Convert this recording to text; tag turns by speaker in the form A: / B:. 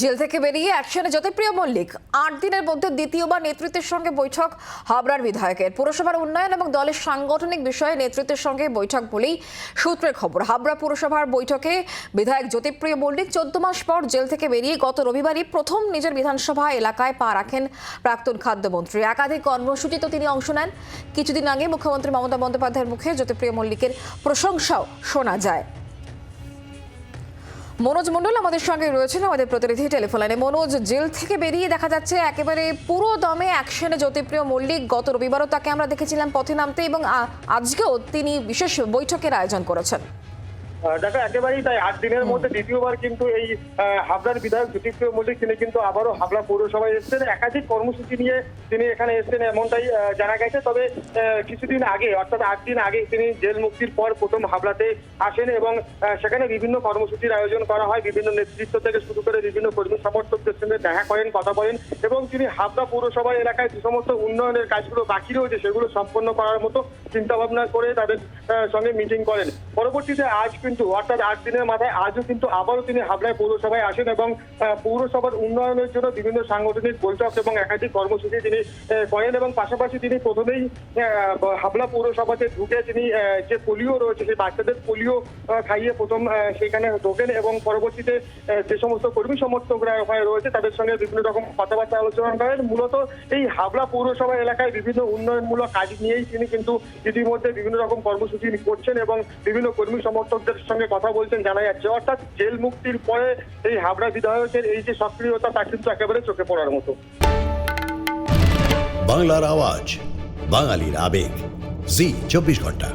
A: Jail থেকে বেরিয়ে অ্যাকশনে জ্যোতিপ্রিয় মল্লিক। আট দিনের মধ্যে দ্বিতীয়বার নেতৃত্বের সঙ্গে বৈঠক, হাবড়ার বিধায়কের। পুরসভার উন্নয়ন এবং দলের সাংগঠনিক বিষয়ে নেতৃত্বের সঙ্গে বৈঠক বলেই সূত্রের খবর। হাবড়া পুরসভার বৈঠকে বিধায়ক জ্যোতিপ্রিয় মল্লিক চোদ্দ মাস পর জেল থেকে বেরিয়ে গত রবিবারই প্রথম নিজের বিধানসভা এলাকায় পা রাখেন প্রাক্তন খাদ্যমন্ত্রী। একাধিক কর্মসূচিতে তিনি অংশ নেন। কিছুদিন আগে মুখ্যমন্ত্রী মমতা বন্দ্যোপাধ্যায়ের মুখে জ্যোতিপ্রিয় মল্লিকের প্রশংসাও শোনা যায়। মনোজ মন্ডল আমাদের সঙ্গে রয়েছেন, আমাদের প্রতিনিধি টেলিফোনে মনোজ, জেল থেকে বেরিয়ে দেখা যাচ্ছে একেবারে পুরো দমে অ্যাকশনে জ্যোতিপ্রিয় মল্লিক। গত রবিবারও তাকে আমরা দেখেছিলাম পথে নামতে এবং আজকেও তিনি বিশেষ বৈঠকের আয়োজন করেছেন।
B: দেখো, একেবারেই তাই। আট দিনের মধ্যে দ্বিতীয়বার কিন্তু এই হাবড়ার বিধায়ক জ্যোতিপ্রিয় মল্লিক, তিনি কিন্তু আবারও হাবড়া পৌরসভায় এসেছেন। একাধিক কর্মসূচি নিয়ে তিনি এখানে এসেছেন এমনটাই জানা গেছে। তবে কিছুদিন আগে, অর্থাৎ আট দিন আগে তিনি জেল মুক্তির পর প্রথম হাবড়াতে আসেন এবং সেখানে বিভিন্ন কর্মসূচির আয়োজন করা হয়। বিভিন্ন নেতৃত্ব থেকে শুরু করে বিভিন্ন কর্মী সমর্থকদের সঙ্গে দেখা করেন, কথা বলেন এবং তিনি হাবড়া পৌরসভা এলাকায় যে সমস্ত উন্নয়নের কাজগুলো বাকি রয়েছে, সেগুলো সম্পন্ন করার মতো চিন্তা ভাবনা করে তাদের সঙ্গে মিটিং করেন। পরবর্তীতে আজ কিন্তু অর্থাৎ আট দিনের মাথায় আজও কিন্তু আবারও তিনি হাবড়ায় পৌরসভায় আসেন এবং পৌরসভার উন্নয়নের জন্য বিভিন্ন সাংগঠনিক বৈঠক এবং একাধিক কর্মসূচি তিনি করেন এবং পাশাপাশি তিনি প্রথমেই হাবলা পৌরসভাতে ঢুকে তিনি যে পোলিও রয়েছে সেই বাচ্চাদের পোলিও খাইয়ে প্রথম সেখানে ঢোকেন এবং পরবর্তীতে যে সমস্ত কর্মী সমর্থকরা ওখানে রয়েছে তাদের সঙ্গে বিভিন্ন রকম কথাবার্তা আলোচনা করেন। মূলত এই হাবলা পৌরসভা এলাকায় বিভিন্ন উন্নয়নমূলক কাজ নিয়েই তিনি কিন্তু ইতিমধ্যে বিভিন্ন রকম কর্মসূচি করছেন এবং বিভিন্ন কর্মী সমর্থকদের সঙ্গে কথা বলছেন, জানা যাচ্ছে। অর্থাৎ জেল মুক্তির পরে এই হাবড়া বিধায়কের এই যে সক্রিয়তা, তা কিন্তু একেবারে চোখে পড়ার মতো।
C: বাংলার আওয়াজ, বাঙালির আবেগ। জি, চব্বিশ ঘণ্টা।